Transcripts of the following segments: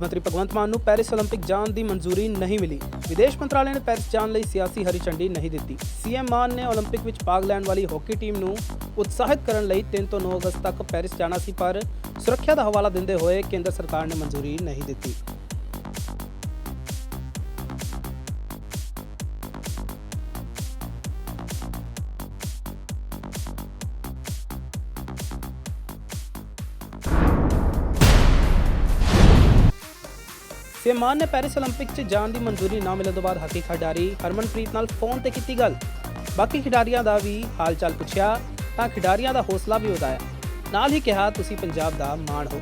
ਮੁੱਖ ਮੰਤਰੀ ਭਗਵੰਤ ਮਾਨ ਨੂੰ ਪੈਰਿਸ 올림픽 ਜਾਣ ਦੀ ਮਨਜ਼ੂਰੀ ਨਹੀਂ ਮਿਲੀ ਵਿਦੇਸ਼ ਮੰਤਰਾਲੇ ਨੇ ਪੈਰਿਸ ਜਾਣ ਲਈ ਸਿਆਸੀ ਹਰੀ ਝੰਡੀ ਨਹੀਂ ਦਿੱਤੀ ਸੀਐਮ ਮਾਨ ਨੇ 올림픽 ਵਿੱਚ ਭਾਗ ਲੈਣ ਵਾਲੀ ਹਾਕੀ ਟੀਮ ਨੂੰ ਉਤਸ਼ਾਹਿਤ ਕਰਨ ਲਈ 3 ਤੋਂ 9 ਅਗਸਤ ਤੱਕ ਪੈਰਿਸ ਜਾਣਾ ਸੀ ਪਰ ਸੁਰੱਖਿਆ ਦਾ ਹਵਾਲਾ ਦਿੰਦੇ ਹੋਏ ਕੇਂਦਰ ਸਰਕਾਰ ਨੇ ਮਨਜ਼ੂਰੀ ਨਹੀਂ ਦਿੱਤੀ ਸੀਐਮ ਮਾਨ ਨੇ ਪੈਰਿਸ 올림픽 'ਚ ਜਾਣ ਦੀ ਮਨਜ਼ੂਰੀ ਨਾ ਮਿਲਣ ਤੋਂ ਬਾਅਦ ਹਾਕੀ ਖਿਡਾਰੀ ਹਰਮਨਪ੍ਰੀਤ ਨਾਲ ਫੋਨ ਤੇ ਕੀਤੀ ਗੱਲ ਬਾਕੀ ਖਿਡਾਰੀਆਂ ਦਾ ਵੀ ਹਾਲ ਚਾਲ ਪੁੱਛਿਆ ਤਾਂ ਖਿਡਾਰੀਆਂ ਦਾ ਹੌਸਲਾ ਵੀ ਵਧਾਇਆ ਨਾਲ ਹੀ ਕਿਹਾ ਤੁਸੀਂ ਪੰਜਾਬ ਦਾ ਮਾਣ ਹੋ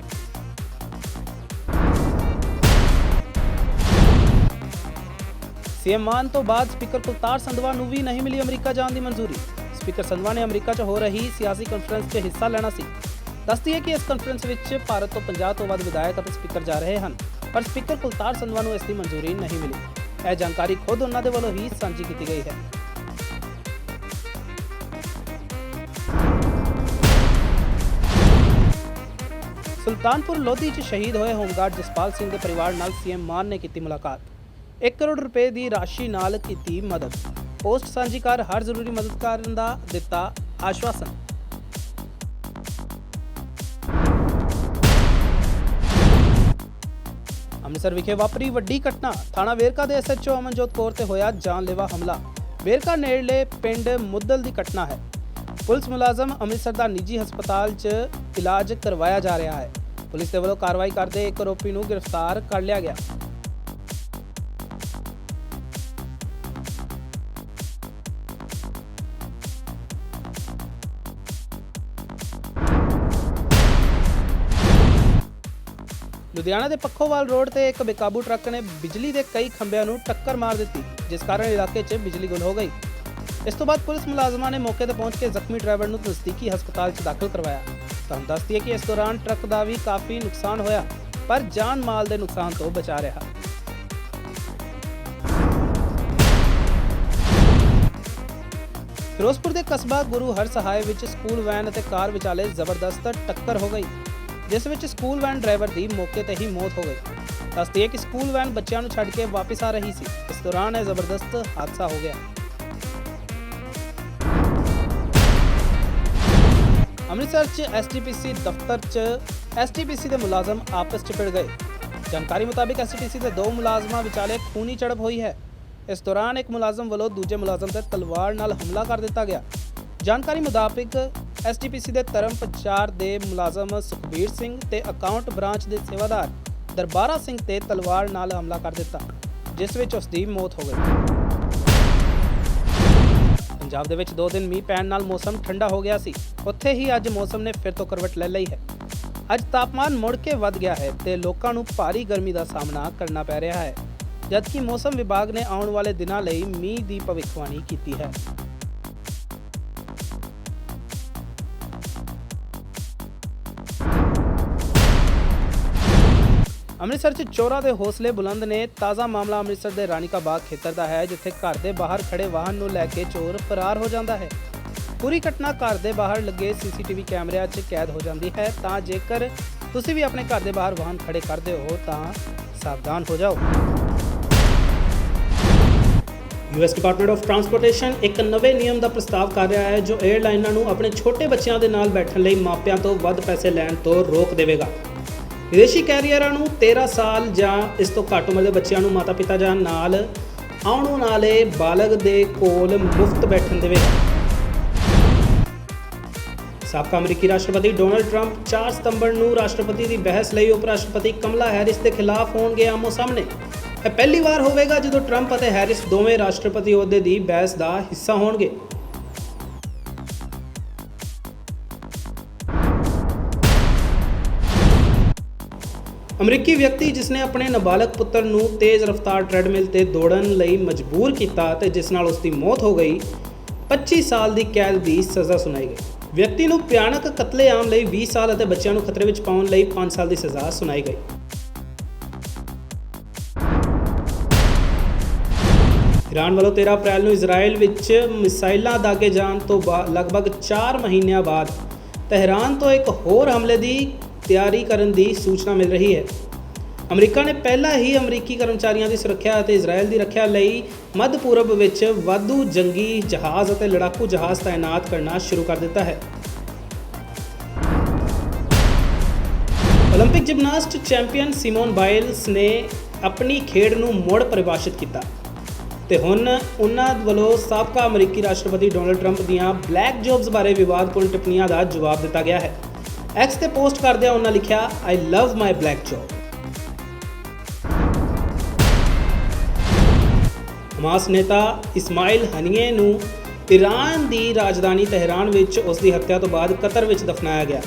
ਸੀਐਮ ਮਾਨ ਤੋਂ ਬਾਅਦ ਸਪੀਕਰ ਕੁਲਤਾਰ ਸੰਧਵਾ ਨੂੰ ਵੀ ਨਹੀਂ ਮਿਲੀ ਅਮਰੀਕਾ ਜਾਣ ਦੀ ਮਨਜ਼ੂਰੀ ਸਪੀਕਰ ਸੰਧਵਾ ਨੇ ਅਮਰੀਕਾ 'ਚ ਹੋ ਰਹੀ ਸਿਆਸੀ ਕਾਨਫਰੰਸ 'ਚ ਹਿੱਸਾ ਲੈਣਾ ਸੀ ਦੱਸਦੀ ਹੈ ਕਿ ਇਸ ਕਾਨਫਰੰਸ ਵਿੱਚ ਭਾਰਤ ਤੋਂ 50 ਤੋਂ ਵੱਧ ਵਿਧਾਇਕ ਅਤੇ ਸਪੀਕਰ ਜਾ ਰਹੇ ਹਨ ਪਰ ਸਪੀਕਰ ਕੁਲਤਾਰ ਸੰਧਵਾ ਨੂੰ ਇਸ ਦੀ ਮਨਜ਼ੂਰੀ ਨਹੀਂ ਮਿਲੀ। ਇਹ ਜਾਣਕਾਰੀ ਖੁਦ ਉਹਨਾਂ ਦੇ ਵੱਲੋਂ ਹੀ ਸਾਂਝੀ ਕੀਤੀ ਗਈ ਹੈ। ਸੁਲਤਾਨਪੁਰ ਲੋਧੀ 'ਚ ਸ਼ਹੀਦ ਹੋਏ ਹੋਮਗਾਰਡ ਜਸਪਾਲ ਸਿੰਘ ਦੇ ਪਰਿਵਾਰ ਨਾਲ ਸੀਐਮ ਮਾਨ ਨੇ ਕੀਤੀ ਮੁਲਾਕਾਤ। 1 ਕਰੋੜ ਰੁਪਏ ਦੀ ਰਾਸ਼ੀ ਨਾਲ ਕੀਤੀ ਮਦਦ। ਪੋਸਟ ਸਾਂਝੀ ਕਰ ਹਰ ਜ਼ਰੂਰੀ ਮਦਦ ਕਰਨ ਦਾ ਦਿੱਤਾ ਆਸ਼ਵਾਸਨ। ਅੰਮ੍ਰਿਤਸਰ ਵਿਖੇ ਵਾਪਰੀ ਵੱਡੀ ਘਟਨਾ। ਥਾਣਾ ਵੇਰਕਾ ਦੇ ਐਸਐਚਓ ਅਮਨਜੋਤ ਕੌਰ ਤੇ ਹੋਇਆ ਜਾਨਲੇਵਾ ਹਮਲਾ। ਵੇਰਕਾ ਨੇੜਲੇ ਪਿੰਡ ਮੁੱਦਲ ਦੀ ਘਟਨਾ ਹੈ। ਪੁਲਿਸ ਮੁਲਾਜ਼ਮ ਅੰਮ੍ਰਿਤਸਰ ਦਾ ਨਿੱਜੀ ਹਸਪਤਾਲ 'ਚ ਇਲਾਜ ਕਰਵਾਇਆ ਜਾ ਰਿਹਾ ਹੈ। ਪੁਲਿਸ ਦੇ ਵੱਲੋਂ ਕਾਰਵਾਈ ਕਰਦੇ ਇੱਕ ਆਰੋਪੀ ਨੂੰ ਗ੍ਰਿਫਤਾਰ ਕਰ ਲਿਆ ਗਿਆ। ਲੁਧਿਆਣਾ ਦੇ ਪੱਖੋਵਾਲ ਰੋਡ ਤੇ ਇੱਕ ਬੇਕਾਬੂ ਟਰੱਕ ਨੇ ਬਿਜਲੀ ਦੇ ਕਈ ਖੰਭਿਆਂ ਨੂੰ ਟੱਕਰ ਮਾਰ ਦਿੱਤੀ, ਜਿਸ ਕਾਰਨ ਇਲਾਕੇ 'ਚ ਬਿਜਲੀ ਗੁਲ ਹੋ ਗਈ। ਇਸ ਤੋਂ ਬਾਅਦ ਪੁਲਿਸ ਮੁਲਾਜ਼ਮਾਂ ਨੇ ਮੌਕੇ ਤੇ ਪਹੁੰਚ ਕੇ ਜ਼ਖਮੀ ਡਰਾਈਵਰ ਨੂੰ ਨਜ਼ਦੀਕੀ ਹਸਪਤਾਲ 'ਚ ਦਾਖਲ ਕਰਵਾਇਆ। ਤੁਹਾਨੂੰ ਦੱਸ ਦਈਏ ਕਿ ਇਸ ਦੌਰਾਨ ਟਰੱਕ ਦਾ ਵੀ ਕਾਫੀ ਨੁਕਸਾਨ ਹੋਇਆ, ਪਰ ਜਾਨ ਮਾਲ ਦੇ ਨੁਕਸਾਨ ਤੋਂ ਬਚਾ ਰਿਹਾ। ਫਿਰੋਜ਼ਪੁਰ ਦੇ ਕਸਬਾ ਗੁਰੂ ਹਰ ਸਹਾਇ ਵਿੱਚ ਸਕੂਲ ਵੈਨ ਅਤੇ ਕਾਰ ਵਿਚਾਲੇ ਜ਼ਬਰਦਸਤ ਟੱਕਰ ਹੋ ਗਈ। ਜਿਸ ਵਿੱਚ ਸਕੂਲ ਵੈਨ ਡਰਾਈਵਰ ਦੀ ਮੌਕੇ ਤੇ ਹੀ ਮੌਤ ਹੋ ਗਈ। ਦੱਸਦੀ ਹੈ ਕਿ ਸਕੂਲ ਵੈਨ ਬੱਚਿਆਂ ਨੂੰ ਛੱਡ ਕੇ ਵਾਪਸ ਆ ਰਹੀ ਸੀ। ਇਸ ਦੌਰਾਨ ਇਹ ਜ਼ਬਰਦਸਤ ਹਾਦਸਾ ਹੋ ਗਿਆ। ਅੰਮ੍ਰਿਤਸਰ 'ਚ ਐਸਟੀਪੀਸੀ ਦਫ਼ਤਰ 'ਚ ਐਸਟੀਪੀਸੀ ਦੇ ਮੁਲਾਜ਼ਮ ਆਪਸ 'ਚ ਭਿੜ ਗਏ। ਜਾਣਕਾਰੀ ਮੁਤਾਬਿਕ ਐਸਟੀਪੀਸੀ ਦੇ ਦੋ ਮੁਲਾਜ਼ਮਾਂ ਵਿਚਾਲੇ ਖੂਨੀ ਝੜਪ ਹੋਈ ਹੈ। ਇਸ ਦੌਰਾਨ ਇੱਕ ਮੁਲਾਜ਼ਮ ਵੱਲੋਂ ਦੂਜੇ ਮੁਲਾਜ਼ਮ ਤੇ ਤਲਵਾਰ ਨਾਲ ਹਮਲਾ ਕਰ ਦਿੱਤਾ ਗਿਆ। ਜਾਣਕਾਰੀ ਮੁਤਾਬਿਕ ਐਸਟੀਪੀਸੀ ਦੇ ਧਰਮ ਪ੍ਰਚਾਰ ਦੇ ਮੁਲਾਜ਼ਮ ਸੁਖਬੀਰ ਸਿੰਘ ਤੇ ਅਕਾਊਂਟ ਬ੍ਰਾਂਚ ਦੇ ਸੇਵਾਦਾਰ ਦਰਬਾਰਾ ਸਿੰਘ ਤੇ ਤਲਵਾਰ ਨਾਲ ਹਮਲਾ ਕਰ ਦਿੱਤਾ, ਜਿਸ ਵਿੱਚ ਉਸ ਦੀ ਮੌਤ ਹੋ ਗਈ। ਪੰਜਾਬ ਦੇ ਵਿੱਚ 2 ਦਿਨ ਮੀਂਹ ਪੈਣ ਨਾਲ ਮੌਸਮ ਠੰਡਾ ਹੋ ਗਿਆ ਸੀ। ਉੱਥੇ ਹੀ ਅੱਜ ਮੌਸਮ ਨੇ ਫਿਰ ਤੋਂ ਕਰਵਟ ਲੈ ਲਈ ਹੈ। ਅੱਜ ਤਾਪਮਾਨ ਮੁੜ ਕੇ ਵੱਧ ਗਿਆ ਹੈ ਤੇ ਲੋਕਾਂ ਨੂੰ ਭਾਰੀ ਗਰਮੀ ਦਾ ਸਾਹਮਣਾ ਕਰਨਾ ਪੈ ਰਿਹਾ ਹੈ, ਜਦਕਿ ਮੌਸਮ ਵਿਭਾਗ ਨੇ ਆਉਣ ਵਾਲੇ ਦਿਨਾਂ ਲਈ ਮੀਂਹ ਦੀ ਭਵਿੱਖਬਾਣੀ ਕੀਤੀ ਹੈ। ਅੰਮ੍ਰਿਤਸਰ 'ਚ ਚੋਰਾਂ ਦੇ ਹੌਸਲੇ ਬੁਲੰਦ ਨੇ ਤਾਜ਼ਾ ਮਾਮਲਾ ਅੰਮ੍ਰਿਤਸਰ ਦੇ ਰਾਣੀਕਾ ਬਾਗ ਖੇਤਰ ਦਾ ਹੈ, ਜਿੱਥੇ ਘਰ ਦੇ ਬਾਹਰ ਖੜੇ ਵਾਹਨ ਨੂੰ ਲੈ ਕੇ ਚੋਰ ਫਰਾਰ ਹੋ ਜਾਂਦਾ ਹੈ। ਪੂਰੀ ਘਟਨਾ ਘਰ ਦੇ ਬਾਹਰ ਲੱਗੇ ਸੀਸੀਟੀਵੀ ਕੈਮਰਿਆਂ 'ਚ ਕੈਦ ਹੋ ਜਾਂਦੀ ਹੈ। ਤਾਂ ਜੇਕਰ ਤੁਸੀਂ ਵੀ ਆਪਣੇ ਘਰ ਦੇ ਬਾਹਰ ਵਾਹਨ ਖੜੇ ਕਰਦੇ ਹੋ, ਤਾਂ ਸਾਵਧਾਨ ਹੋ ਜਾਓ। ਯੂਐਸ ਡਿਪਾਰਟਮੈਂਟ ਆਫ ਟਰਾਂਸਪੋਰਟੇਸ਼ਨ ਇੱਕ ਨਵੇਂ ਨਿਯਮ ਦਾ ਪ੍ਰਸਤਾਵ ਕਰ ਰਿਹਾ ਹੈ, ਜੋ 에ਅਰਲਾਈਨਾਂ ਨੂੰ ਆਪਣੇ ਛੋਟੇ ਬੱਚਿਆਂ ਦੇ ਨਾਲ ਬੈਠਣ ਲਈ ਮਾਪਿਆਂ ਤੋਂ ਵੱਧ ਪੈਸੇ ਲੈਣ ਤੋਂ ਰੋਕ ਦੇਵੇਗਾ। ਵਿਦੇਸ਼ੀ ਕੈਰੀਅਰਾਂ ਨੂੰ 13 ਸਾਲ ਜਾਂ ਇਸ ਤੋਂ ਘੱਟ ਉਮਰ ਦੇ ਬੱਚਿਆਂ ਨੂੰ ਮਾਤਾ-ਪਿਤਾ ਜਾਂ ਨਾਲ ਆਉਣ ਵਾਲੇ ਬਾਲਗ ਦੇ ਕੋਲ ਮੁਫਤ ਬੈਠਣ ਦੇਵੇ ਸਾਬਕਾ ਅਮਰੀਕੀ ਰਾਸ਼ਟਰਪਤੀ ਡੋਨਲਡ ਟਰੰਪ 4 ਸਤੰਬਰ ਨੂੰ ਰਾਸ਼ਟਰਪਤੀ ਦੀ ਬਹਿਸ ਲਈ ਉਪ ਰਾਸ਼ਟਰਪਤੀ ਕਮਲਾ ਹੈਰਿਸ ਦੇ ਖਿਲਾਫ ਹੋਣਗੇ ਆਮੋ ਸਾਹਮਣੇ। ਇਹ ਪਹਿਲੀ ਵਾਰ ਹੋਵੇਗਾ ਜਦੋਂ ਟਰੰਪ ਅਤੇ ਹੈਰਿਸ ਦੋਵੇਂ ਰਾਸ਼ਟਰਪਤੀ ਅਹੁਦੇ ਦੀ ਬਹਿਸ ਦਾ ਹਿੱਸਾ ਹੋਣਗੇ। ਅਮਰੀਕੀ ਵਿਅਕਤੀ ਜਿਸ ਨੇ ਆਪਣੇ ਨਾਬਾਲਗ ਪੁੱਤਰ ਨੂੰ ਤੇਜ਼ ਰਫ਼ਤਾਰ ਟ੍ਰੈਡਮਿਲ ਤੇ ਦੌੜਨ ਲਈ ਮਜਬੂਰ ਕੀਤਾ ਤੇ ਜਿਸ ਨਾਲ ਉਸ ਦੀ ਮੌਤ ਹੋ ਗਈ 25 ਸਾਲ ਦੀ ਕੈਦ ਦੀ ਸਜ਼ਾ ਸੁਣਾਈ ਗਈ। ਵਿਅਕਤੀ ਨੂੰ ਭਿਆਨਕ ਕਤਲੇਆਮ ਲਈ 20 ਸਾਲ ਅਤੇ ਬੱਚਿਆਂ ਨੂੰ ਖਤਰੇ ਵਿੱਚ ਪਾਉਣ ਲਈ 5 ਸਾਲ ਦੀ ਸਜ਼ਾ ਸੁਣਾਈ ਗਈ। ਈਰਾਨ ਵੱਲੋਂ 13 ਅਪ੍ਰੈਲ ਨੂੰ ਇਜ਼ਰਾਈਲ ਵਿੱਚ ਮਿਸਾਈਲਾਂ ਦਾਗੇ ਜਾਣ ਤੋਂ ਬਾਅਦ ਲਗਭਗ 4 ਮਹੀਨਿਆਂ ਬਾਅਦ ਤਹਿਰਾਨ ਤੋਂ ਇੱਕ ਹੋਰ ਹਮਲੇ ਦੀ ਤਿਆਰੀ ਕਰਨ ਦੀ ਸੂਚਨਾ ਮਿਲ ਰਹੀ ਹੈ ਅਮਰੀਕਾ ਨੇ ਪਹਿਲਾਂ ਹੀ ਅਮਰੀਕੀ ਕਰਮਚਾਰੀਆਂ ਦੀ ਸੁਰੱਖਿਆ ਅਤੇ ਇਜ਼ਰਾਈਲ ਦੀ ਰੱਖਿਆ ਲਈ ਮੱਧ ਪੂਰਬ ਵਿੱਚ ਵਾਧੂ ਜੰਗੀ ਜਹਾਜ਼ ਅਤੇ ਲੜਾਕੂ ਜਹਾਜ਼ ਤਾਇਨਾਤ ਕਰਨਾ ਸ਼ੁਰੂ ਕਰ ਦਿੱਤਾ ਹੈ 올림픽 ਜਿਮਨਾਸਟ ਚੈਂਪੀਅਨ ਸਿਮੋਨ ਬਾਇਲਸ ਨੇ ਆਪਣੀ ਖੇਡ ਨੂੰ ਮੁੜ ਪਰਿਭਾਸ਼ਿਤ ਕੀਤਾ ਤੇ ਹੁਣ ਉਹਨਾਂ ਵੱਲੋਂ ਸਾਬਕਾ ਅਮਰੀਕੀ ਰਾਸ਼ਟਰਪਤੀ ਡੋਨਲਡ ਟਰੰਪ ਦੀਆਂ ਬਲੈਕ ਜੌਬਸ ਬਾਰੇ ਵਿਵਾਦਪੂਰਨ ਟਿੱਪਣੀਆਂ ਦਾ ਜਵਾਬ ਦਿੱਤਾ ਗਿਆ ਹੈ ਐਕਸ ਤੇ ਪੋਸਟ ਕਰਦਿਆਂ ਉਹਨਾਂ ਲਿਖਿਆ I love my black job Hamas ਨੇਤਾ ਇਸਮਾਇਲ ਹਨੀਏ ਨੂੰ ਈਰਾਨ ਦੀ ਰਾਜਧਾਨੀ ਤਹਿਰਾਨ ਵਿੱਚ ਉਸ ਦੀ ਹੱਤਿਆ ਤੋਂ ਬਾਅਦ ਕਤਰ ਵਿੱਚ ਦਫਨਾਇਆ ਗਿਆ।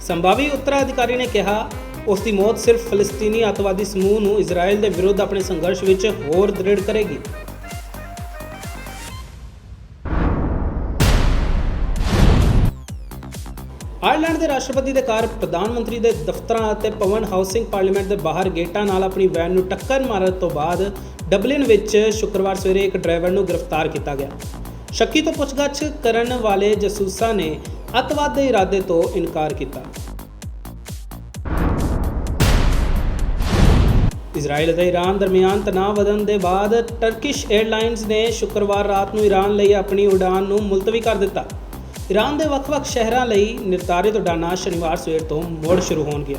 ਸੰਭਾਵੀ ਉੱਤਰਾਧਿਕਾਰੀ ਨੇ ਕਿਹਾ ਉਸ ਦੀ ਮੌਤ ਸਿਰਫ ਫਲਸਤੀਨੀ ਅੱਤਵਾਦੀ ਸਮੂਹ ਨੂੰ ਇਜ਼ਰਾਈਲ ਦੇ ਵਿਰੁੱਧ ਆਪਣੇ ਸੰਘਰਸ਼ ਵਿੱਚ ਹੋਰ ਦ੍ਰਿੜ ਕਰੇਗੀ। ਆਇਰਲੈਂਡ ਦੇ ਰਾਸ਼ਟਰਪਤੀ ਦੇ ਘਰ ਪ੍ਰਧਾਨ ਮੰਤਰੀ ਦੇ ਦਫ਼ਤਰਾਂ ਅਤੇ ਪਵਨ ਹਾਊਸਿੰਗ ਪਾਰਲੀਮੈਂਟ ਦੇ ਬਾਹਰ ਗੇਟਾਂ ਨਾਲ ਆਪਣੀ ਵੈਨ ਨੂੰ ਟੱਕਰ ਮਾਰਨ ਤੋਂ ਬਾਅਦ ਡਬਲਿਨ ਵਿੱਚ ਸ਼ੁੱਕਰਵਾਰ ਸਵੇਰੇ ਇੱਕ ਡਰਾਈਵਰ ਨੂੰ ਗ੍ਰਿਫਤਾਰ ਕੀਤਾ ਗਿਆ। ਸ਼ੱਕੀ ਤੋਂ ਪੁੱਛਗਿੱਛ ਕਰਨ ਵਾਲੇ ਜਸੂਸਾਂ ਨੇ ਅੱਤਵਾਦ ਦੇ ਇਰਾਦੇ ਤੋਂ ਇਨਕਾਰ ਕੀਤਾ। ਇਜ਼ਰਾਈਲ ਅਤੇ ਈਰਾਨ ਦਰਮਿਆਨ ਤਣਾਅ ਵਧਣ ਦੇ ਬਾਅਦ ਟਰਕਿਸ਼ 에ਅਰਲਾਈਨਸ ਨੇ ਸ਼ੁੱਕਰਵਾਰ ਰਾਤ ਨੂੰ ਈਰਾਨ ਲਈ ਆਪਣੀ ਉਡਾਨ ਨੂੰ ਮੁਲਤਵੀ ਕਰ ਦਿੱਤਾ। ਈਰਾਨ ਦੇ ਵੱਖ-ਵੱਖ ਸ਼ਹਿਰਾਂ ਲਈ ਨਿਰਧਾਰਿਤ ਉਡਾਨਾਂ ਸ਼ਨੀਵਾਰ ਸਵੇਰ ਤੋਂ ਮੁੜ ਸ਼ੁਰੂ ਹੋਣਗੀਆਂ।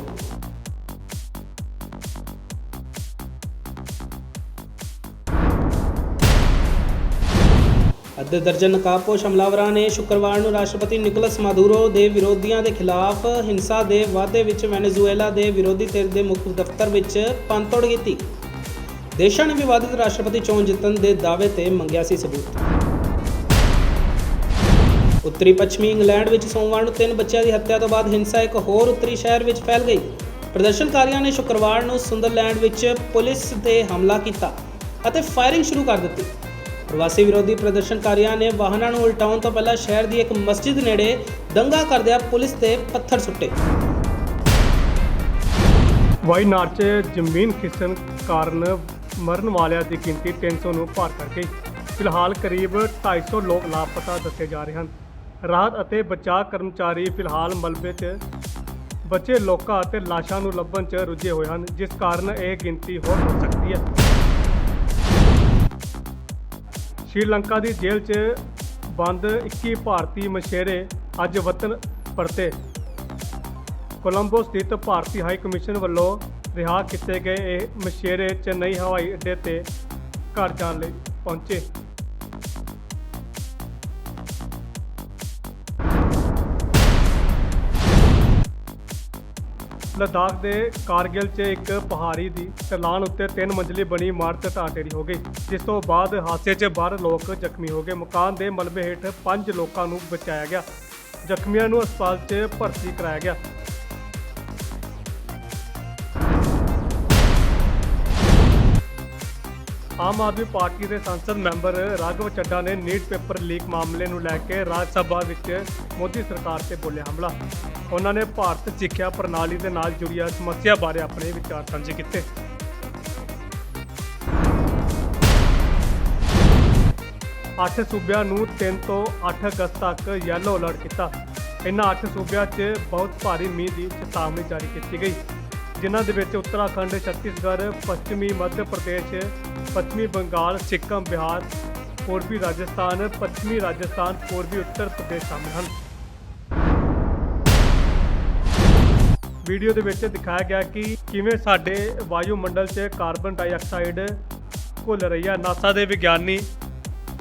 ਅੱਧੇ ਦਰਜਨ ਨਕਾਬਪੋਸ਼ ਹਮਲਾਵਰਾਂ ਨੇ ਸ਼ੁੱਕਰਵਾਰ ਨੂੰ ਰਾਸ਼ਟਰਪਤੀ ਨਿਕੋਲਸ ਮਾਦੂਰੋ ਦੇ ਵਿਰੋਧੀਆਂ ਦੇ ਖਿਲਾਫ ਹਿੰਸਾ ਦੇ ਵਾਅਦੇ ਵਿੱਚ ਵੈਨੇਜ਼ੁਏਲਾ ਦੇ ਵਿਰੋਧੀ ਧਿਰ ਦੇ ਮੁੱਖ ਦਫ਼ਤਰ ਵਿੱਚ ਪੰਤੋੜ ਕੀਤੀ। ਦੇਸ਼ਾਂ ਨੇ ਵਿਵਾਦਿਤ ਰਾਸ਼ਟਰਪਤੀ ਚੋਣ ਜਿੱਤਣ ਦੇ ਦਾਅਵੇ ਤੇ ਮੰਗਿਆ ਸੀ ਸਬੂਤ। ਉੱਤਰੀ ਪੱਛਮੀ ਇੰਗਲੈਂਡ ਵਿੱਚ ਸੋਮਵਾਰ ਨੂੰ ਤਿੰਨ ਬੱਚਿਆਂ ਦੀ ਹੱਤਿਆ ਤੋਂ ਬਾਅਦ ਹਿੰਸਾ ਇੱਕ ਹੋਰ ਉੱਤਰੀ ਸ਼ਹਿਰ ਵਿੱਚ ਫੈਲ ਗਈ। ਪ੍ਰਦਰਸ਼ਨਕਾਰੀਆਂ ਨੇ ਸ਼ੁੱਕਰਵਾਰ ਨੂੰ ਸੁੰਦਰਲੈਂਡ ਵਿੱਚ ਪੁਲਿਸ ਤੇ ਹਮਲਾ ਕੀਤਾ ਅਤੇ ਫਾਇਰਿੰਗ ਸ਼ੁਰੂ ਕਰ ਦਿੱਤੀ। ਪ੍ਰਵਾਸੀ ਵਿਰੋਧੀ ਪ੍ਰਦਰਸ਼ਨਕਾਰੀਆਂ ਨੇ ਵਾਹਨਾਂ ਨੂੰ ਉਲਟਾਉਣ ਤੋਂ ਪਹਿਲਾਂ ਸ਼ਹਿਰ ਦੀ ਇੱਕ ਮਸਜਿਦ ਨੇੜੇ ਦੰਗਾ ਕਰਦਿਆਂ ਪੁਲਿਸ ਤੇ ਪੱਥਰ ਸੁੱਟੇ। ਵਾਈਨਾਡ 'ਚ ਜ਼ਮੀਨ ਖਿਸਣ ਕਾਰਨ ਮਰਨ ਵਾਲਿਆਂ ਦੀ ਗਿਣਤੀ 300 ਨੂੰ ਪਾਰ ਕਰ ਗਈ ਫਿਲਹਾਲ ਕਰੀਬ 250 ਲੋਕ ਲਾਪਤਾ ਦੱਸੇ ਜਾ ਰਹੇ ਹਨ। ਰਾਹਤ ਅਤੇ ਬਚਾਅ ਕਰਮਚਾਰੀ ਫਿਲਹਾਲ ਮਲਬੇ 'ਚ। ਬਚੇ ਲੋਕਾਂ ਅਤੇ ਲਾਸ਼ਾਂ ਨੂੰ ਲੱਭਣ 'ਚ ਰੁੱਝੇ ਹੋਏ ਹਨ, ਜਿਸ ਕਾਰਨ ਇਹ ਗਿਣਤੀ ਹੋਰ ਵੱਧ ਸਕਦੀ ਹੈ। ਸ਼੍ਰੀਲੰਕਾ ਦੀ ਜੇਲ੍ਹ 'ਚ ਬੰਦ 21 ਭਾਰਤੀ ਮਛੇਰੇ ਅੱਜ ਵਤਨ ਪਰਤੇ। ਕੋਲੰਬੋ ਸਥਿਤ ਭਾਰਤੀ ਹਾਈ ਕਮਿਸ਼ਨ ਵੱਲੋਂ ਰਿਹਾ ਕੀਤੇ ਗਏ ਇਹ ਮਛੇਰੇ ਚੇਨਈ ਹਵਾਈ ਅੱਡੇ ਤੇ ਘਰ ਜਾਣ ਲਈ ਪਹੁੰਚੇ। ਲਦਾਖ ਦੇ ਕਾਰਗਿਲ 'ਚ ਇੱਕ ਪਹਾੜੀ ਦੀ ਢਲਾਨ ਉੱਤੇ ਤਿੰਨ ਮੰਜ਼ਲੀ ਬਣੀ ਇਮਾਰਤ ਢਾਹ ਢੇਰੀ ਹੋ ਗਈ, ਜਿਸ ਤੋਂ ਬਾਅਦ ਹਾਦਸੇ 'ਚ 12 ਲੋਕ ਜ਼ਖਮੀ ਹੋ ਗਏ। ਮਕਾਨ ਦੇ ਮਲਬੇ ਹੇਠ 5 ਲੋਕਾਂ ਨੂੰ ਬਚਾਇਆ ਗਿਆ। ਜ਼ਖਮੀਆਂ ਨੂੰ ਹਸਪਤਾਲ 'ਚ ਭਰਤੀ ਕਰਾਇਆ ਗਿਆ। ਆਮ ਆਦਮੀ ਪਾਰਟੀ ਦੇ ਸੰਸਦ ਮੈਂਬਰ ਰਾਘਵ ਚੱਡਾ ਨੇ ਨੀਟ ਪੇਪਰ ਲੀਕ ਮਾਮਲੇ ਨੂੰ ਲੈ ਕੇ ਰਾਜ ਸਭਾ ਵਿੱਚ ਮੋਦੀ ਸਰਕਾਰ ਤੇ ਬੋਲਿਆ ਹਮਲਾ। ਉਹਨਾਂ ਨੇ ਭਾਰਤ ਸਿੱਖਿਆ ਪ੍ਰਣਾਲੀ ਦੇ ਨਾਲ ਜੁੜੀਆਂ ਸਮੱਸਿਆ ਬਾਰੇ ਆਪਣੇ ਵਿਚਾਰ ਸਾਂਝੇ ਕੀਤੇ। ਅੱਠ ਸੂਬਿਆਂ ਨੂੰ 3 ਤੋਂ 8 ਅਗਸਤ ਤੱਕ ਯੈਲੋ ਅਲਰਟ ਕੀਤਾ। ਇਨ੍ਹਾਂ ਅੱਠ ਸੂਬਿਆਂ 'ਚ ਬਹੁਤ ਭਾਰੀ ਮੀਂਹ ਦੀ ਚੇਤਾਵਨੀ ਜਾਰੀ ਕੀਤੀ ਗਈ। ਜਿਨ੍ਹਾਂ ਦੇ ਵਿੱਚ ਉੱਤਰਾਖੰਡ, ਛੱਤੀਸਗੜ੍ਹ, ਪੱਛਮੀ ਮੱਧ ਪ੍ਰਦੇਸ਼ ਪੱਛਮੀ ਬੰਗਾਲ ਸਿੱਕਮ ਬਿਹਾਰ ਪੂਰਬੀ ਰਾਜਸਥਾਨ ਪੱਛਮੀ ਰਾਜਸਥਾਨ ਪੂਰਬੀ ਉੱਤਰ ਪ੍ਰਦੇਸ਼ ਸ਼ਾਮਿਲ ਹਨ ਵੀਡੀਓ ਦੇ ਵਿੱਚ ਦਿਖਾਇਆ ਗਿਆ ਕਿ ਕਿਵੇਂ ਸਾਡੇ ਵਾਯੂਮੰਡਲ 'ਚ ਕਾਰਬਨ ਡਾਈਆਕਸਾਈਡ ਘੁਲ ਰਹੀ ਹੈ ਨਾਸਾ ਦੇ ਵਿਗਿਆਨੀ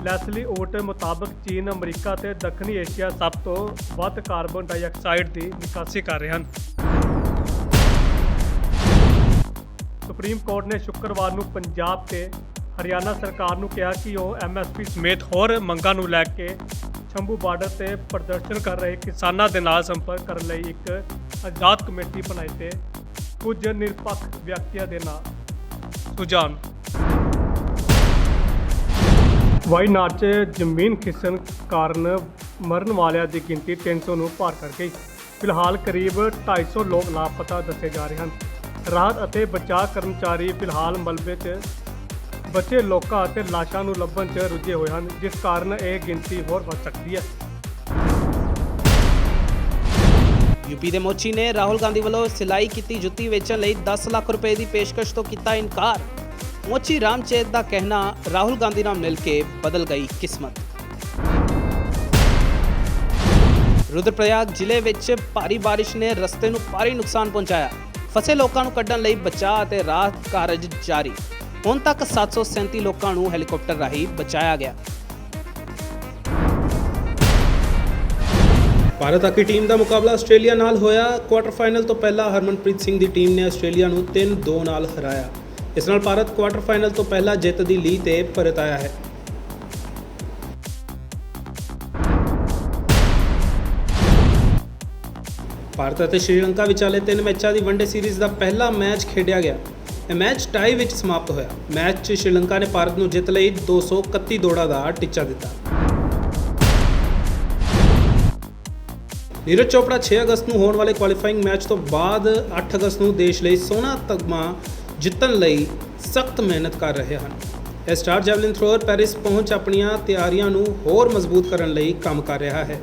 ਲੈਸਲੀ ਓਟ ਮੁਤਾਬਕ ਚੀਨ ਅਮਰੀਕਾ ਤੇ ਦੱਖਣੀ ਏਸ਼ੀਆ ਸਭ ਤੋਂ ਵੱਧ ਕਾਰਬਨ ਡਾਈਆਕਸਾਈਡ ਦੀ ਨਿਕਾਸੀ ਕਰ ਰਹੇ ਹਨ ਸੁਪਰੀਮ ਕੋਰਟ ਨੇ ਸ਼ੁੱਕਰਵਾਰ ਨੂੰ ਪੰਜਾਬ ਤੇ ਹਰਿਆਣਾ ਸਰਕਾਰ ਨੂੰ ਕਿਹਾ ਕਿ ਉਹ ਐਮਐਸਪੀ ਸਮੇਤ ਹੋਰ ਮੰਗਾਂ ਨੂੰ ਲੈ ਕੇ ਸ਼ੰਭੂ ਬਾਰਡਰ ਤੇ ਪ੍ਰਦਰਸ਼ਨ ਕਰ ਰਹੇ ਕਿਸਾਨਾਂ ਦੇ ਨਾਲ ਸੰਪਰਕ ਕਰਨ ਲਈ ਇੱਕ ਆਜ਼ਾਦ ਕਮੇਟੀ ਬਣਾਈ ਤੇ ਕੁਝ ਨਿਰਪੱਖ ਵਿਅਕਤੀਆਂ ਦੇ ਨਾਂ ਸੁਝਾਨ ਵਾਈਨਾਡ 'ਚ ਜ਼ਮੀਨ ਖਿਸਣ ਕਾਰਨ ਮਰਨ ਵਾਲਿਆਂ ਦੀ ਗਿਣਤੀ 300 ਨੂੰ ਪਾਰ ਕਰ ਗਈ। ਫਿਲਹਾਲ ਕਰੀਬ 250 ਲੋਕ ਲਾਪਤਾ ਦੱਸੇ ਜਾ ਰਹੇ ਹਨ। ਰਾਹਤ ਅਤੇ ਬਚਾਅ ਕਰਮਚਾਰੀ ਫਿਲਹਾਲ ਮਲਬੇ 'ਚ ਬਚੇ ਲੋਕਾਂ ਅਤੇ ਲਾਸ਼ਾਂ ਨੂੰ ਲੱਭਣ 'ਚ ਰੁੱਝੇ ਹੋਏ ਹਨ, ਜਿਸ ਕਾਰਨ ਇਹ ਗਿਣਤੀ ਹੋਰ ਵੱਧ ਸਕਦੀ ਹੈ। ਯੂਪੀ ਦੇ ਮੋਚੀ ਨੇ ਰਾਹੁਲ ਗਾਂਧੀ ਵੱਲੋਂ ਸਿਲਾਈ ਕੀਤੀ ਜੁੱਤੀ ਵੇਚਣ ਲਈ 10 ਲੱਖ ਰੁਪਏ ਦੀ ਪੇਸ਼ਕਸ਼ ਤੋਂ ਕੀਤਾ ਇਨਕਾਰ। ਮੋਚੀ ਰਾਮਚੇਤ ਦਾ ਕਹਿਣਾ, ਰਾਹੁਲ ਗਾਂਧੀ ਨਾਲ ਮਿਲ ਕੇ ਬਦਲ ਗਈ ਕਿਸਮਤ। ਰੁਦਰਪ੍ਰਯਾਗ ਜ਼ਿਲ੍ਹੇ ਵਿੱਚ ਭਾਰੀ ਬਾਰਿਸ਼ ਨੇ ਰਸਤੇ ਨੂੰ ਭਾਰੀ ਨੁਕਸਾਨ ਪਹੁੰਚਾਇਆ। ਫਸੇ ਲੋਕਾਂ ਨੂੰ ਕੱਢਣ ਲਈ ਬਚਾਅ ਅਤੇ ਰਾਹਤ ਕਾਰਜ ਜਾਰੀ। ਹੁਣ ਤੱਕ 737 ਲੋਕਾਂ ਨੂੰ ਹੈਲੀਕਾਪਟਰ ਰਾਹੀਂ ਬਚਾਇਆ ਗਿਆ। ਭਾਰਤ ਹਾਕੀ ਟੀਮ ਦਾ ਮੁਕਾਬਲਾ ਆਸਟ੍ਰੇਲੀਆ ਨਾਲ ਹੋਇਆ। ਕੁਆਟਰ ਫਾਈਨਲ ਤੋਂ ਪਹਿਲਾਂ ਹਰਮਨਪ੍ਰੀਤ ਸਿੰਘ ਦੀ ਟੀਮ ਨੇ ਆਸਟ੍ਰੇਲੀਆ ਨੂੰ 3-2 ਨਾਲ ਹਰਾਇਆ। ਇਸ ਨਾਲ ਭਾਰਤ ਕੁਆਟਰ ਫਾਈਨਲ ਤੋਂ ਪਹਿਲਾਂ ਜਿੱਤ ਦੀ ਲੀਹ ਤੇ ਪਰਤ ਆਇਆ ਹੈ। ਭਾਰਤ ਅਤੇ ਸ਼੍ਰੀਲੰਕਾ ਵਿਚਾਲੇ ਤਿੰਨ ਮੈਚਾਂ ਦੀ ਵਨਡੇ ਸੀਰੀਜ਼ ਦਾ ਪਹਿਲਾ ਮੈਚ ਖੇਡਿਆ ਗਿਆ। ਇਹ ਮੈਚ ਟਾਈ ਵਿੱਚ ਸਮਾਪਤ ਹੋਇਆ। ਮੈਚ 'ਚ ਸ਼੍ਰੀਲੰਕਾ ਨੇ ਭਾਰਤ ਨੂੰ ਜਿੱਤ ਲਈ 231 ਦੌੜਾਂ ਦਾ ਟੀਚਾ ਦਿੱਤਾ। ਨੀਰਜ ਚੋਪੜਾ 6 ਅਗਸਤ ਨੂੰ ਹੋਣ ਵਾਲੇ ਕੁਆਲੀਫਾਈਂਗ ਮੈਚ ਤੋਂ ਬਾਅਦ 8 ਅਗਸਤ ਨੂੰ ਦੇਸ਼ ਲਈ ਸੋਨਾ ਤਗਮਾ ਜਿੱਤਣ ਲਈ ਸਖਤ ਮਿਹਨਤ ਕਰ ਰਹੇ ਹਨ। ਇਹ ਸਟਾਰ ਜੈਵਲਿਨ ਥਰੋਅਰ ਪੈਰਿਸ ਪਹੁੰਚ ਆਪਣੀਆਂ ਤਿਆਰੀਆਂ ਨੂੰ ਹੋਰ ਮਜ਼ਬੂਤ ਕਰਨ ਲਈ ਕੰਮ ਕਰ ਰਿਹਾ ਹੈ।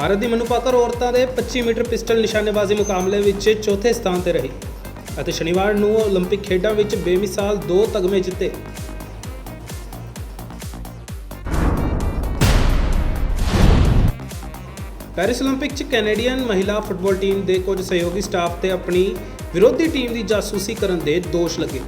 ਭਾਰਤ ਦੀ ਮਨੂ ਪਾਕਰ ਔਰਤਾਂ ਦੇ 25 ਮੀਟਰ ਪਿਸਟਲ ਨਿਸ਼ਾਨੇਬਾਜ਼ੀ ਮੁਕਾਬਲੇ ਵਿੱਚ ਚੌਥੇ ਸਥਾਨ ਤੇ ਰਹੀ ਅਤੇ ਸ਼ਨੀਵਾਰ ਨੂੰ 올림픽 ਖੇਡਾਂ ਵਿੱਚ ਬੇਮਿਸਾਲ ਦੋ ਤਗਮੇ ਜਿੱਤੇ ਪੈਰਿਸ 올림픽 'ਚ ਕੈਨੇਡੀਅਨ ਮਹਿਲਾ ਫੁੱਟਬਾਲ ਟੀਮ ਦੇ ਕੁਝ ਸਹਿਯੋਗੀ ਸਟਾਫ ਤੇ ਆਪਣੀ ਵਿਰੋਧੀ ਟੀਮ ਦੀ ਜਾਸੂਸੀ ਕਰਨ ਦੇ ਦੋਸ਼ ਲੱਗੇ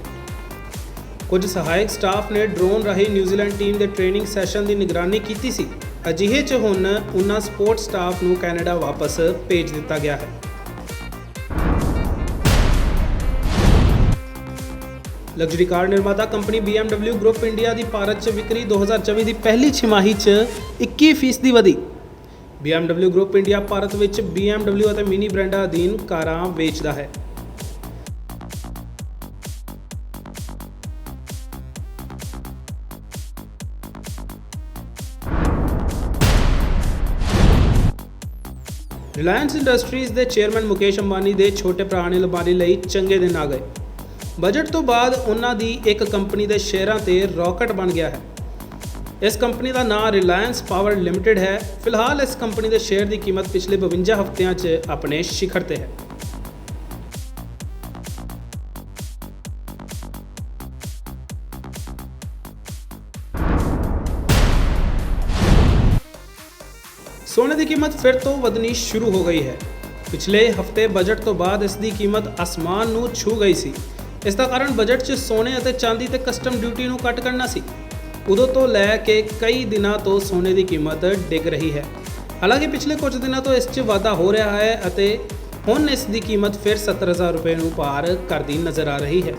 ਕੁਝ ਸਹਾਇਕ ਸਟਾਫ ਨੇ ਡਰੋਨ ਰਾਹੀਂ ਨਿਊਜ਼ੀਲੈਂਡ ਟੀਮ ਦੇ ਟ੍ਰੇਨਿੰਗ ਸੈਸ਼ਨ ਦੀ ਨਿਗਰਾਨੀ ਕੀਤੀ ਸੀ ਅਜਿਹੇ 'ਚ ਹੁਣ ਉਹਨਾਂ ਸਪੋਰਟ ਸਟਾਫ ਨੂੰ ਕੈਨੇਡਾ ਵਾਪਸ ਭੇਜ ਦਿੱਤਾ ਗਿਆ ਹੈ। ਲਗਜ਼ਰੀ ਕਾਰ ਨਿਰਮਾਤਾ ਕੰਪਨੀ BMW ਗਰੁੱਪ ਇੰਡੀਆ ਦੀ ਭਾਰਤ 'ਚ ਵਿਕਰੀ 2024 ਦੀ ਪਹਿਲੀ ਛਿਮਾਹੀ 'ਚ 21% ਦੀ ਵਧੀ। BMW ਗਰੁੱਪ ਇੰਡੀਆ ਭਾਰਤ ਵਿੱਚ BMW ਅਤੇ ਮਿਨੀ ਬ੍ਰਾਂਡਾਂ ਅਧੀਨ ਕਾਰਾਂ ਵੇਚਦਾ ਹੈ। ਰਿਲਾਇੰਸ ਇੰਡਸਟਰੀਜ਼ ਦੇ ਚੇਅਰਮੈਨ ਮੁਕੇਸ਼ ਅੰਬਾਨੀ ਦੇ ਛੋਟੇ ਭਰਾ ਨੇ ਅੰਬਾਨੀ ਲਈ ਚੰਗੇ ਦਿਨ ਆ ਗਏ। ਬਜਟ ਤੋਂ ਬਾਅਦ ਉਹਨਾਂ ਦੀ ਇੱਕ ਕੰਪਨੀ ਦੇ ਸ਼ੇਅਰਾਂ ਤੇ ਰਾਕਟ ਬਣ ਗਿਆ ਹੈ। ਇਸ ਕੰਪਨੀ ਦਾ ਨਾਮ ਰਿਲਾਇੰਸ ਪਾਵਰ ਲਿਮਟਿਡ ਹੈ। ਫਿਲਹਾਲ ਇਸ ਕੰਪਨੀ ਦੇ ਸ਼ੇਅਰ ਦੀ ਕੀਮਤ ਪਿਛਲੇ 52 ਹਫ਼ਤਿਆਂ 'ਚ ਆਪਣੇ ਸਿਖਰ ਤੇ ਹੈ। ਫਿਰ ਤੋਂ ਵਧਣੀ ਸ਼ੁਰੂ ਹੋ ਗਈ ਹੈ ਪਿਛਲੇ ਹਫਤੇ ਬਜਟ ਤੋਂ ਬਾਅਦ ਇਸ ਦੀ ਕੀਮਤ ਅਸਮਾਨ ਨੂੰ ਛੂ ਗਈ ਸੀ ਇਸ ਦਾ ਕਾਰਨ ਬਜਟ 'ਚ ਸੋਨੇ ਅਤੇ ਚਾਂਦੀ ਤੇ ਕਸਟਮ ਡਿਊਟੀ ਨੂੰ ਕੱਟ ਕਰਨਾ ਸੀ ਉਦੋਂ ਤੋਂ ਲੈ ਕੇ ਕਈ ਦਿਨਾਂ ਤੋਂ ਸੋਨੇ ਦੀ ਕੀਮਤ ਡਿੱਗ ਰਹੀ ਹੈ ਹਾਲਾਂਕਿ ਪਿਛਲੇ ਕੁਝ ਦਿਨਾਂ ਤੋਂ ਇਸ 'ਚ ਵਾਧਾ ਹੋ ਰਿਹਾ ਹੈ ਅਤੇ ਹੁਣ ਇਸ ਦੀ ਕੀਮਤ ਫਿਰ 70000 ਰੁਪਏ ਨੂੰ ਪਾਰ ਕਰਦੀ ਨਜ਼ਰ ਆ ਰਹੀ ਹੈ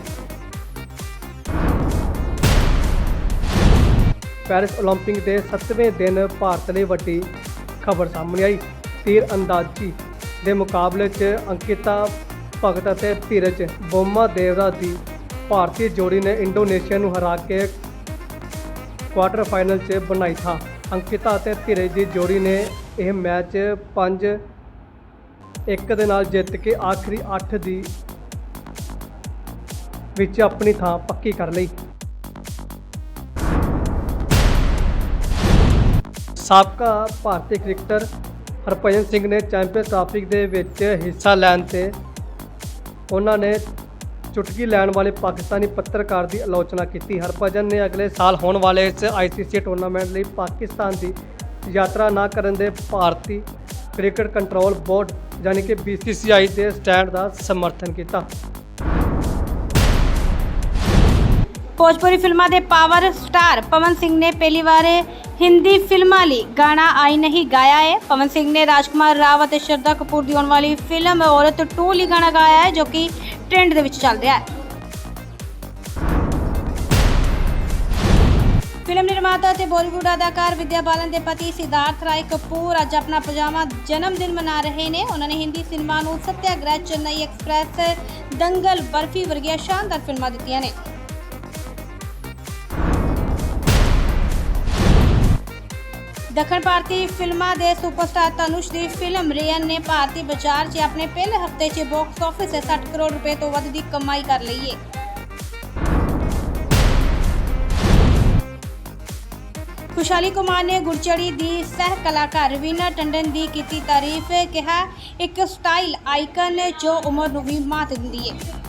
ਪੈਰਿਸ 올림픽 ਦੇ 7ਵੇਂ ਦਿਨ ਭਾਰਤ ਲਈ ਵੱਡੀ ਖਬਰ ਸਾਹਮਣੇ ਆਈ। ਤੀਰ ਅੰਦਾਜ਼ੀ ਦੇ ਮੁਕਾਬਲੇ 'ਚ ਅੰਕਿਤਾ ਭਗਤ ਅਤੇ ਧੀਰਜ ਬੋਮਾ ਦੇਵਰਾ ਦੀ ਭਾਰਤੀ ਜੋੜੀ ਨੇ ਇੰਡੋਨੇਸ਼ੀਆ ਨੂੰ ਹਰਾ ਕੇ ਕੁਆਟਰ ਫਾਈਨਲ 'ਚ ਬਣਾਈ ਥਾ। ਅੰਕਿਤਾ ਅਤੇ ਧੀਰਜ ਦੀ ਜੋੜੀ ਨੇ ਇਹ ਮੈਚ 5 ਇੱਕ ਦੇ ਨਾਲ ਜਿੱਤ ਕੇ ਆਖਰੀ 8 ਦੀ ਵਿੱਚ ਆਪਣੀ ਥਾਂ ਪੱਕੀ ਕਰ ਲਈ। ਸਾਬਕਾ ਭਾਰਤੀ ਕ੍ਰਿਕਟਰ ਹਰਭਜਨ ਸਿੰਘ ਨੇ ਚੈਂਪੀਅਨ ਟਰਾਫੀ ਦੇ ਵਿੱਚ ਹਿੱਸਾ ਲੈਣ ਤੇ ਉਹਨਾਂ ਨੇ ਚੁਟਕੀ ਲੈਣ ਵਾਲੇ ਪਾਕਿਸਤਾਨੀ ਪੱਤਰਕਾਰ ਦੀ ਆਲੋਚਨਾ ਕੀਤੀ। ਹਰਭਜਨ ਨੇ ਅਗਲੇ ਸਾਲ ਹੋਣ ਵਾਲੇ ਇਸ ਆਈਸੀਸੀ ਟੂਰਨਾਮੈਂਟ ਲਈ ਪਾਕਿਸਤਾਨ ਦੀ ਯਾਤਰਾ ਨਾ ਕਰਨ ਦੇ ਭਾਰਤੀ ਕ੍ਰਿਕਟ ਕੰਟਰੋਲ ਬੋਰਡ ਯਾਨੀ ਕਿ BCCI ਦੇ ਸਟੈਂਡ ਦਾ ਸਮਰਥਨ ਕੀਤਾ। ਭੋਜਪੁਰੀ ਫਿਲਮਾਂ ਦੇ ਪਾਵਰ ਸਟਾਰ ਪਵਨ ਸਿੰਘ ਨੇ ਪਹਿਲੀ ਵਾਰ ਹਿੰਦੀ ਫਿਲਮਾਂ ਲਈ ਗਾਣਾ ਆਈ ਨਹੀਂ, ਗਾਇਆ ਹੈ। ਪਵਨ ਸਿੰਘ ਨੇ ਰਾਜਕੁਮਾਰ ਰਾਵ ਅਤੇ ਸ਼ਰਦਾ ਕਪੂਰ ਦੀ ਆਉਣ ਵਾਲੀ ਫਿਲਮ ਔਰਤ 2 ਲਈ ਗਾਣਾ ਗਾਇਆ ਹੈ, ਜੋ ਕਿ ਟ੍ਰੈਂਡ ਦੇ ਵਿੱਚ ਚੱਲ ਰਿਹਾ ਹੈ। ਫਿਲਮ ਨਿਰਮਾਤਾ ਅਤੇ ਬਾਲੀਵੁੱਡ ਅਦਾਕਾਰ ਵਿਦਿਆ ਬਾਲਨ ਦੇ ਪਤੀ ਸਿਧਾਰਥ ਰਾਏ ਕਪੂਰ ਅੱਜ ਆਪਣਾ ਪਜਾਮਾ ਜਨਮ ਦਿਨ ਮਨਾ ਰਹੇ ਨੇ। ਉਹਨਾਂ ਨੇ ਹਿੰਦੀ ਸਿਨੇਮਾ ਨੂੰ ਸਤਿਆਗ੍ਰਹਿ ਚੇਨਈ ਐਕਸਪ੍ਰੈਸ, ਦੰਗਲ, ਬਰਫੀ ਵਰਗੀਆਂ ਸ਼ਾਨਦਾਰ ਫਿਲਮਾਂ ਦਿੱਤੀਆਂ ਨੇ। ਦੱਖਣ ਭਾਰਤੀ ਫਿਲਮਾਂ ਦੇ ਸੁਪਰਸਟਾਰ ਤਨੁਸ਼ ਦੀ ਫਿਲਮ ਰੇਅਨ ਨੇ ਭਾਰਤੀ ਬਾਜ਼ਾਰ 'ਚ ਆਪਣੇ ਪਹਿਲੇ ਹਫ਼ਤੇ 'ਚ ਬਾਕਸ ਆਫਿਸ 'ਤੇ 60 ਕਰੋੜ ਰੁਪਏ ਤੋਂ ਵੱਧ ਦੀ ਕਮਾਈ ਕਰ ਲਈ ਹੈ ਖੁਸ਼ਹਾਲੀ ਕੁਮਾਰ ਨੇ ਗੁਰਚੜੀ ਦੀ ਸਹਿ ਕਲਾਕਾਰ ਰਵੀਨਾ ਟੰਡਨ ਦੀ ਕੀਤੀ ਤਾਰੀਫ, ਕਿਹਾ, ਇੱਕ ਸਟਾਈਲ ਆਈਕਨ ਜੋ ਉਮਰ ਨੂੰ ਵੀ ਮਾਤ ਦਿੰਦੀ ਹੈ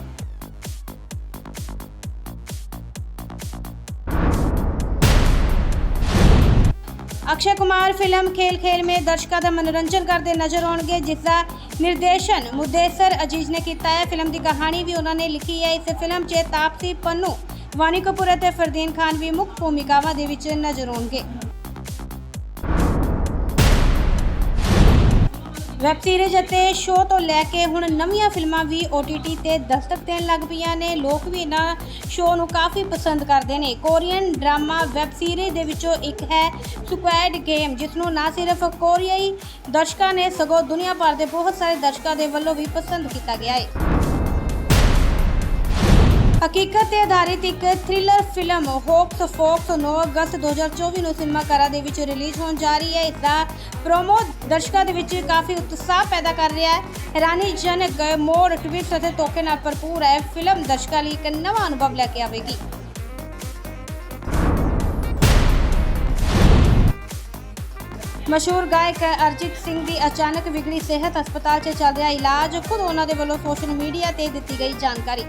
ਅਕਸ਼ੇ ਕੁਮਾਰ ਫਿਲਮ ਖੇਲ ਖੇਲ ਮੇਂ ਦਰਸ਼ਕਾਂ ਦਾ ਮਨੋਰੰਜਨ ਕਰਦੇ ਨਜ਼ਰ ਆਉਣਗੇ, ਜਿਸ ਦਾ ਨਿਰਦੇਸ਼ਨ ਮੁਦੇਸਰ ਅਜੀਜ਼ ਨੇ ਕੀਤਾ ਹੈ। ਫਿਲਮ ਦੀ ਕਹਾਣੀ ਵੀ ਉਹਨਾਂ ਨੇ ਲਿਖੀ ਹੈ। ਇਸ ਫਿਲਮ 'ਚ ਤਾਪਸੀ ਪੰਨੂ ਵਾਨੀ ਕਪੂਰ ਅਤੇ ਫਰਦੀਨ ਖਾਨ ਵੀ ਮੁੱਖ ਭੂਮਿਕਾਵਾਂ ਦੇ ਵਿੱਚ ਨਜ਼ਰ ਆਉਣਗੇ। ਵੈਬ ਸੀਰੀਜ਼ ਅਤੇ ਸ਼ੋਅ ਤੋਂ ਲੈ ਕੇ ਹੁਣ ਨਵੀਆਂ ਫਿਲਮਾਂ ਵੀ OTT ਤੇ ਦਸਤਕ ਦੇਣ ਲੱਗ ਪਈਆਂ ਨੇ। ਲੋਕ ਵੀ ਇਹਨਾਂ ਸ਼ੋਅ ਨੂੰ ਕਾਫੀ ਪਸੰਦ ਕਰਦੇ ਨੇ। ਕੋਰੀਅਨ ਡਰਾਮਾ ਵੈਬ ਸੀਰੀਜ਼ ਦੇ ਵਿੱਚੋਂ ਇੱਕ ਹੈ ਸਕੁਐਡ ਗੇਮ ਜਿਸ ਨੂੰ ਨਾ ਸਿਰਫ ਕੋਰੀਆਈ ਦਰਸ਼ਕਾਂ ਨੇ ਸਗੋਂ ਦੁਨੀਆ ਭਰ ਦੇ ਬਹੁਤ ਸਾਰੇ ਦਰਸ਼ਕਾਂ ਦੇ ਵੱਲੋਂ ਵੀ ਪਸੰਦ ਕੀਤਾ ਗਿਆ ਹੈ ਹਕੀਕਤ ਤੇ ਆਧਾਰਿਤ ਇੱਕ ਥ੍ਰਿਲਰ ਫਿਲਮ ਹੋਕਸ ਫੋਕਸ 9 ਅਗਸਤ 2024 ਨੂੰ ਸਿਨੇਮਾ ਘਰਾਂ ਦੇ ਵਿੱਚ ਰਿਲੀਜ਼ ਹੋਣ ਜਾ ਰਹੀ ਹੈ। ਇਸ ਦਾ ਪ੍ਰੋਮੋ ਦਰਸ਼ਕਾਂ ਦੇ ਵਿੱਚ ਕਾਫੀ ਉਤਸ਼ਾਹ ਪੈਦਾ ਕਰ ਰਿਹਾ ਹੈ। ਹੈਰਾਨੀਜਨਕ ਮੋੜ ਟਵਿਸਟ ਅਤੇ ਧੋਖੇ ਨਾਲ ਭਰਪੂਰ ਹੈ। ਫਿਲਮ ਦਰਸ਼ਕਾਂ ਲਈ ਇੱਕ ਨਵਾਂ ਅਨੁਭਵ ਲੈ ਕੇ ਆਵੇਗੀ। ਮਸ਼ਹੂਰ ਗਾਇਕ ਅਰਜੀਤ ਸਿੰਘ ਦੀ ਅਚਾਨਕ ਵਿਗੜੀ ਸਿਹਤ ਹਸਪਤਾਲ 'ਚ ਚੱਲ ਰਿਹਾ ਇਲਾਜ, ਖੁਦ ਉਹਨਾਂ ਦੇ ਵੱਲੋਂ ਸੋਸ਼ਲ ਮੀਡੀਆ ਤੇ ਦਿੱਤੀ ਗਈ ਜਾਣਕਾਰੀ।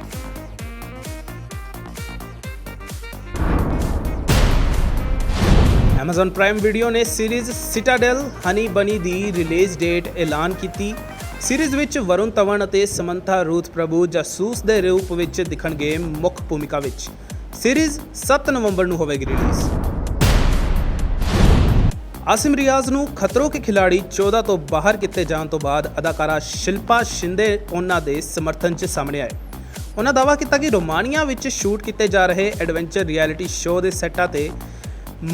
Amazon ਪ੍ਰਾਈਮ ਵੀਡੀਓ ਨੇ ਸੀਰੀਜ਼ ਸਿਟਾਡਲ ਹਨੀ ਬਨੀ ਦੀ ਰਿਲੀਜ਼ ਡੇਟ ਐਲਾਨ ਕੀਤੀ। ਸੀਰੀਜ਼ ਵਿੱਚ ਵਰੁਣ ਧਵਨ ਅਤੇ ਸਮੰਥਾ, ਰੂਥ ਪ੍ਰਭੂ, ਜਾਸੂਸ ਦੇ ਰੂਪ ਵਿੱਚ ਦਿਖਣਗੇ ਮੁੱਖ ਭੂਮਿਕਾ ਵਿੱਚ। ਸੀਰੀਜ਼ 7 ਨਵੰਬਰ ਨੂੰ ਹੋਵੇਗੀ ਰਿਲੀਜ਼ ਆਸਿਮ ਰਿਆਜ਼ ਨੂੰ ਖਤਰੋਂ ਕੇ ਖਿਲਾੜੀ 14 ਤੋਂ ਬਾਹਰ ਕੀਤੇ ਜਾਣ ਤੋਂ ਬਾਅਦ ਅਦਾਕਾਰਾ ਸ਼ਿਲਪਾ ਸ਼ਿੰਦੇ ਉਹਨਾਂ ਦੇ ਸਮਰਥਨ 'ਚ ਸਾਹਮਣੇ ਆਏ। ਉਹਨਾਂ ਦਾਅਵਾ ਕੀਤਾ ਕਿ ਰੋਮਾਨੀਆ ਵਿੱਚ ਸ਼ੂਟ ਕੀਤੇ ਜਾ ਰਹੇ ਐਡਵੈਂਚਰ ਰਿਐਲਿਟੀ ਸ਼ੋਅ ਦੇ ਸੈੱਟਾਂ ਤੇ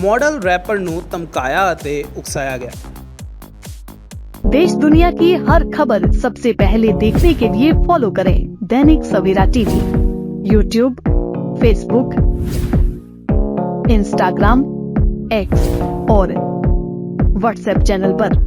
मॉडल रैपर ਨੂੰ ਧਮਕਾਇਆ ਅਤੇ ਉਕਸਾਇਆ ਗਿਆ देश दुनिया की हर खबर सबसे पहले देखने के लिए फॉलो करें Dainik Savera TV YouTube Facebook Instagram X और व्हाट्सएप चैनल पर।